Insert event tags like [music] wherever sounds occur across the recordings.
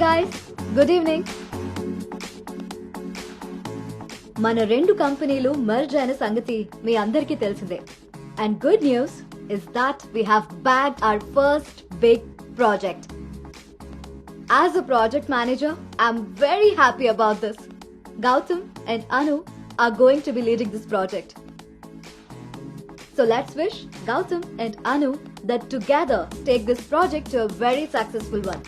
Guys good evening మన రెండు కంపెనీలు మర్జ్ అయిన సంగతి మీ అందరికీ తెలిసిందే and good news is that we have bag our first big project as a project manager I'm very happy about this Gautam and Anu are going to be leading this project So let's wish Gautam and Anu that together take this project to a very successful one.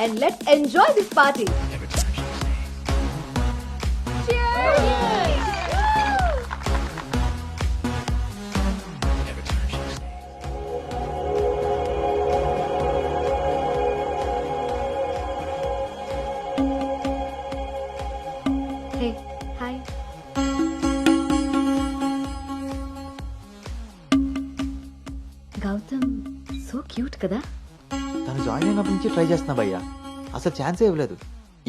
and let's enjoy this party. Cheers! Hey, hi. Gautam, so cute, kada? Join అయినప్పటి నుంచి try చేస్తున్నా భయ్యా. అసలు ఛాన్సే ఇవ్వలేదు.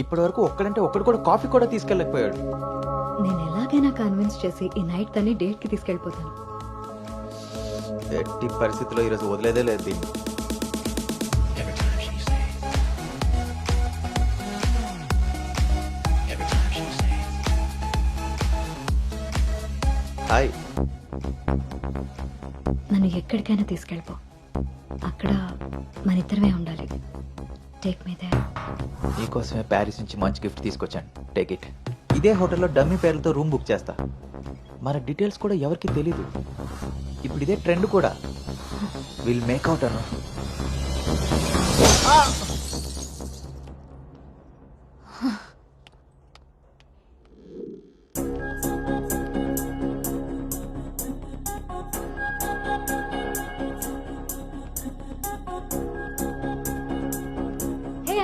ఇప్పటి వరకు ఒక్కడంటే ఒక్కడు కూడా కాఫీ కూడా తీసుకెళ్ళకపోయాడు నేను ఎలాగైనా కన్విన్స్ చేసి ఈ నైట్ తన్ని డేట్కి తీసుకెళ్ళిపోతాను. ఎట్టి పరిస్థితిలో ఈరోజు వదిలేదే లేదు దీన్ని. హాయ్ నన్ను ఎక్కడికైనా తీసుకెళ్ళిపో. అక్కడ మన ఇద్దరమే ఉండాలి. టేక్ మీ దే నీకోసమే ప్యారిస్ నుంచి మంచి గిఫ్ట్ తీసుకొచ్చాను. టేక్ ఇట్ ఇదే హోటల్లో డమ్మీ పేర్లతో రూమ్ బుక్ చేస్తా. మన డీటెయిల్స్ కూడా ఎవరికి తెలీదు. ఇప్పుడు ఇదే ట్రెండ్ కూడా. Will make out Anu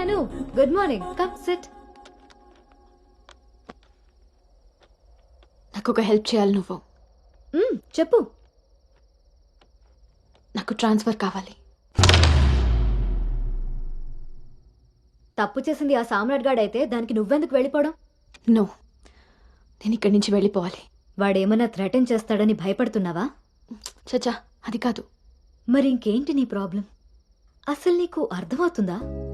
Anu good morning come sit నాకు ఒక హెల్ప్ చేయాలి నువ్వు. Hmm, చెప్పు. నాకు ట్రాన్స్ఫర్ కావాలి. తప్పు చేసింది ఆ సామ్రాట్ గాడు అయితే దానికి నువ్వెందుకు వెళ్ళిపోవడం? నో నేను ఇక్కడి నుంచి వెళ్ళిపోవాలి. వాడేమన్నా థ్రెటన్ చేస్తాడని భయపడుతున్నావా? చచ్చా అది కాదు. మరి ఇంకేంటి నీ ప్రాబ్లం అసలు నీకు అర్థమవుతుందా?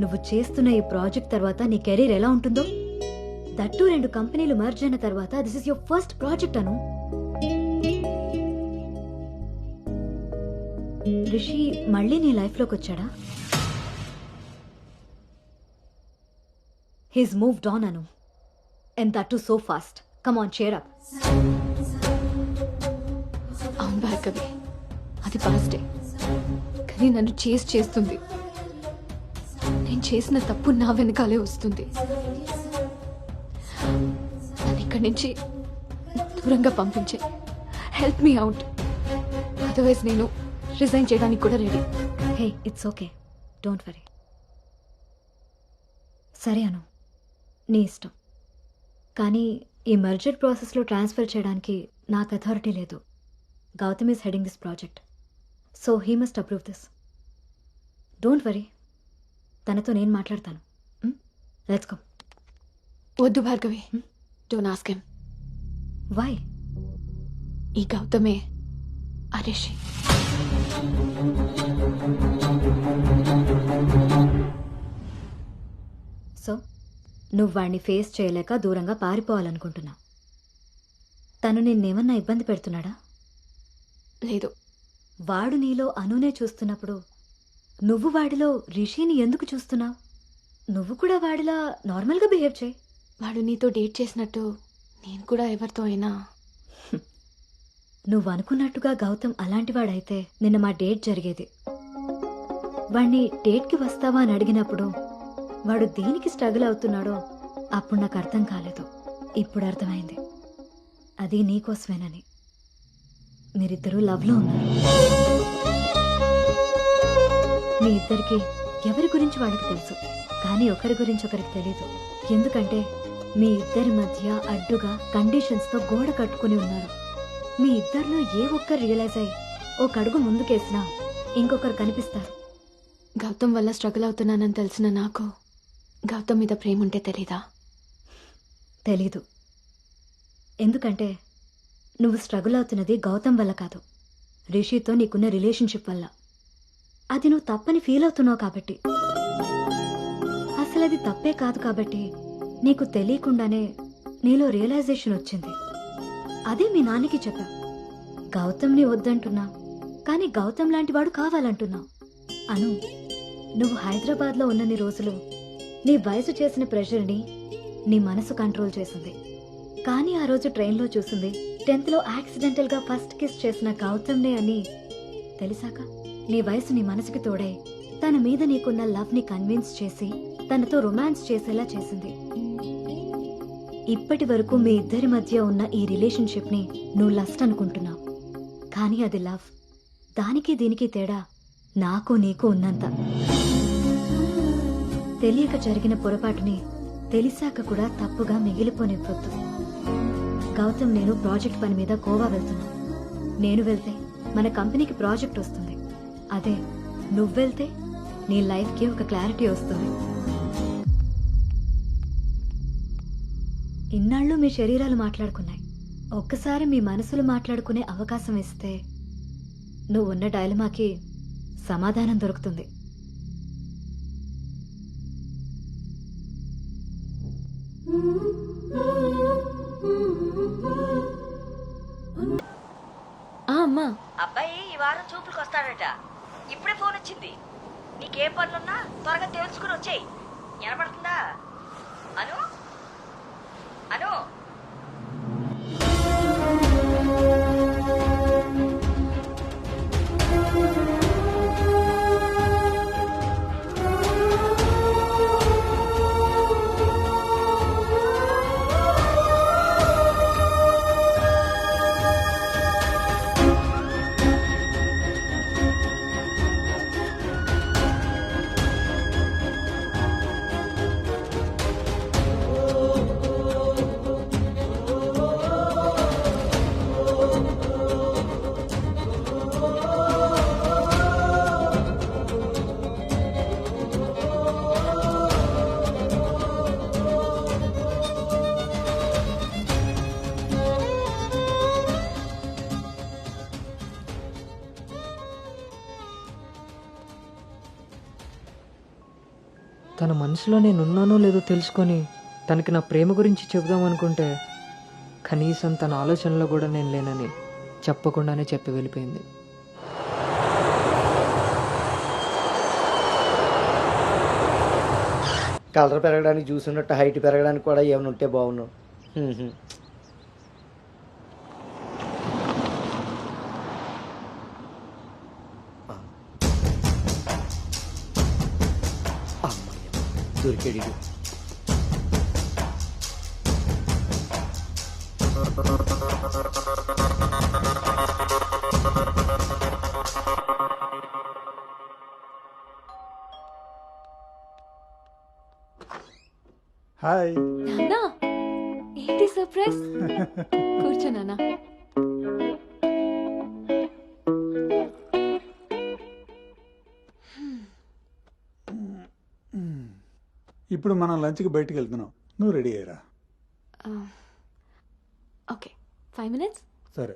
నువ్వు చేస్తున్న ఈ ప్రాజెక్ట్ తర్వాత నీ కెరీర్ ఎలా ఉంటుందో? దట్టు రెండు కంపెనీలు మర్జ్ అయిన తర్వాత this is your first project Anu. Rishi మళ్ళీ నీ లైఫ్లోకి వచ్చాడా? He's moved on Anu. And that so fast come on cheer up అవును భార్గవి అది పాస్టే కానీ నన్ను చేసి చేస్తుంది. నేను చేసిన తప్పు నా వెనకాలే వస్తుంది. నన్ను ఇక్కడి నుంచి దూరంగా పంపించే. హెల్ప్ మీ అవుట్ అదర్వైజ్ నేను రిజైన్ చేయడానికి కూడా ready hey it's okay don't worry సరే అను. నీ ఇష్టం. కానీ ఈ మర్జర్ ప్రాసెస్లో ట్రాన్స్ఫర్ చేయడానికి నాకు అథారిటీ లేదు. Gautam is heading this project so he must approve this don't worry తనతో నేను మాట్లాడతాను. లెట్స్ గో వద్దు Bhargavi. Don't ask him why ఈ గౌతమే అరేషి. సో నువ్వు వాడిని ఫేస్ చేయలేక దూరంగా పారిపోవాలనుకుంటున్నావు తను నిన్నేమన్నా ఇబ్బంది పెడుతున్నాడా? లేదు. వాడు నీలో అనునే చూస్తున్నప్పుడు నువ్వు వాడిలో రిషిని ఎందుకు చూస్తున్నావు? నువ్వు కూడా వాడిలా నార్మల్గా బిహేవ్ చేయి. వాడు నీతో డేట్ చేసినట్టు నేను కూడా ఎవరితో అయినా. నువ్వు అనుకున్నట్టుగా గౌతమ్ అలాంటి వాడైతే నిన్న మా డేట్ జరిగేది. వాణ్ణి డేట్కి వస్తావా అని అడిగినప్పుడు వాడు దేనికి స్ట్రగుల్ అవుతున్నాడో అప్పుడు నాకు అర్థం కాలేదు. ఇప్పుడు అర్థమైంది. అది నీకోసమేనని. మీరిద్దరూ లవ్లో ఉన్నారు. మీ ఇద్దరికి ఎవరి గురించి వాళ్ళకి తెలుసు? కానీ ఒకరి గురించి ఒకరికి తెలియదు ఎందుకంటే మీ ఇద్దరి మధ్య అడ్డుగా కండిషన్స్తో గోడ కట్టుకుని ఉన్నారు. మీ ఇద్దరిలో ఏ ఒక్కరు రియలైజ్ అయ్యి ఒక అడుగు ముందుకేసినా ఇంకొకరు కనిపిస్తారు. గౌతమ్ వల్ల స్ట్రగుల్ అవుతున్నానని తెలిసిన నాకు గౌతమ్ మీద ప్రేమ ఉంటే తెలీదా? తెలీదు. ఎందుకంటే నువ్వు స్ట్రగుల్ అవుతున్నది గౌతమ్ వల్ల కాదు. రిషితో నీకున్న రిలేషన్షిప్ వల్ల. అది నువ్వు తప్పని ఫీల్ అవుతున్నావు కాబట్టి. అసలది తప్పే కాదు కాబట్టి నీకు తెలియకుండానే నీలో రియలైజేషన్ వచ్చింది. అదే మీ నాన్నకి చెప్పా. గౌతమ్ని వద్దంటున్నా కానీ గౌతమ్ లాంటి వాడు కావాలంటున్నా. అను నువ్వు హైదరాబాద్లో ఉన్నన్ని రోజులు నీ వయసు చేసిన ప్రెషర్ని నీ మనసు కంట్రోల్ చేసింది. కానీ ఆ రోజు ట్రైన్లో చూసింది టెన్త్లో యాక్సిడెంటల్గా ఫస్ట్ కిస్ చేసిన గౌతమ్నే అని తెలిసాక. నీ వయసు నీ మనసుకి తోడై. తన మీద నీకున్న లవ్ని కన్విన్స్ చేసి తనతో రొమాన్స్ చేసేలా చేసింది. ఇప్పటి వరకు మీ ఇద్దరి మధ్య ఉన్న ఈ రిలేషన్షిప్ని నువ్వు లస్ట్ అనుకుంటున్నావు. కానీ అది లవ్. దానికి దీనికి తేడా నాకు నీకు ఉన్నంత. తెలియక జరిగిన పొరపాటుని తెలిసాక కూడా తప్పుగా మిగిలిపోనివ్వద్దు. గౌతమ్ నేను ప్రాజెక్ట్ పని మీద గోవా వెళ్తున్నా. నేను వెళ్తే మన కంపెనీకి ప్రాజెక్ట్ వస్తుంది. అదే నువ్వు వెళ్తే నీ లైఫ్కి ఒక క్లారిటీ వస్తుంది. ఇన్నాళ్ళు మీ శరీరాలు మాట్లాడుకున్నాయి. ఒక్కసారి మీ మనసులు మాట్లాడుకునే అవకాశం ఇస్తే నువ్వు ఉన్న డైలమాకి సమాధానం దొరుకుతుంది. ఆ అమ్మా. అబ్బాయి ఈ వారం చూపులకు వస్తాడట ఇప్పుడే ఫోన్ వచ్చింది. నీకేం పనులున్నా త్వరగా తెలుసుకుని వచ్చేయి. వినపడుతుందా? అను? అను? తన మనసులో నేను ఉన్నానో లేదో తెలుసుకొని తనకి నా ప్రేమ గురించి చెబుదామనుకుంటే కనీసం తన ఆలోచనలో కూడా నేను లేనని చెప్పకుండానే చెప్పి వెళ్ళిపోయింది. కలర్ పెరగడానికి చూసినట్టు హైట్ పెరగడానికి కూడా ఏమైనా ఉంటే బాగున్నావు దొరికాడు. హాయ్. నాన్నా ఏంటి సర్ప్రైజ్? [laughs] కూర్చో నాన్న. ఇప్పుడు మనం లంచ్కి బయటికి వెళ్తున్నాం నువ్వు రెడీ అయ్యరా? ఓకే. Five minutes? సరే.